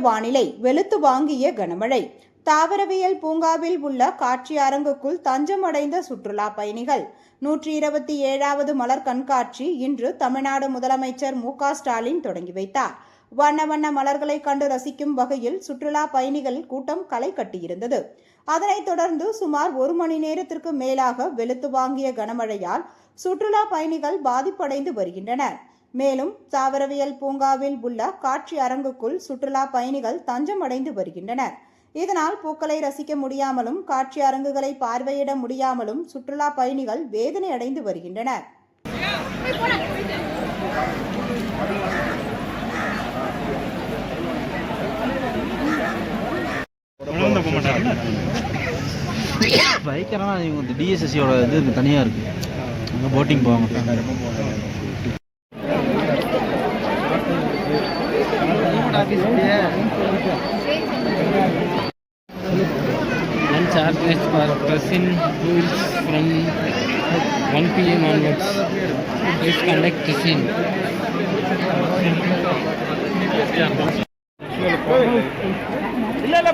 வானிலை வெளுத்து வாங்கிய கனமழை. தாவரவியல் பூங்காவில் உள்ள காட்சி அரங்குக்குள் தஞ்சமடைந்த சுற்றுலா பயணிகள். நூற்றி இருபத்தி ஏழாவது மலர் கண்காட்சி இன்று தமிழ்நாடு முதலமைச்சர் மு ஸ்டாலின் தொடங்கி வைத்தார். வண்ண வண்ண மலர்களை கண்டு ரசிக்கும் வகையில் சுற்றுலா பயணிகள் கூட்டம் களை கட்டியிருந்தது. அதனைத் தொடர்ந்து சுமார் ஒரு மணி நேரத்திற்கு மேலாக வெளுத்து வாங்கிய கனமழையால் சுற்றுலா பயணிகள் பாதிப்படைந்து வருகின்றனர். மேலும் தாவரவியல் பூங்காவில் உள்ள காட்சி அரங்குக்குள் சுற்றுலா பயணிகள் தஞ்சமடைந்து வருகின்றனர். இதனால் பூக்களை ரசிக்க முடியாமலும் காட்சி அரங்குகளை பார்வையிட முடியாமலும் சுற்றுலா பயணிகள் வேதனை அடைந்து வருகின்றனர். பைக்கெல்லாம் இவங்க டிஎஸ்எஸ்சியோட இது தனியாக இருக்குது அங்கே போட்டிங் போவாங்க. One charges per person who is from 1 pm onwards. Please conduct the scene.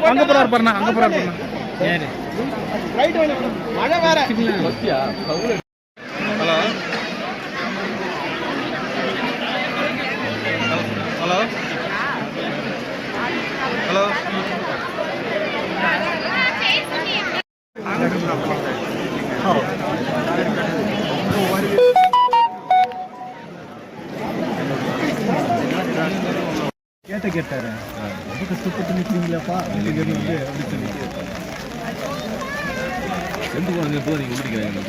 அங்க போறாரு பாருண்ணா அங்க போறாரு பாருண்ணா யாரு ஹலோ ஹலோ. கேட்ட கேட்டாரு. ரொம்ப கஷ்டப்பட்டு நிற்கிறீங்களாப்பா அப்படின்னு வந்து அப்படி சொல்லிட்டு. எந்த போய் நீங்கள் முடிக்கிறாங்க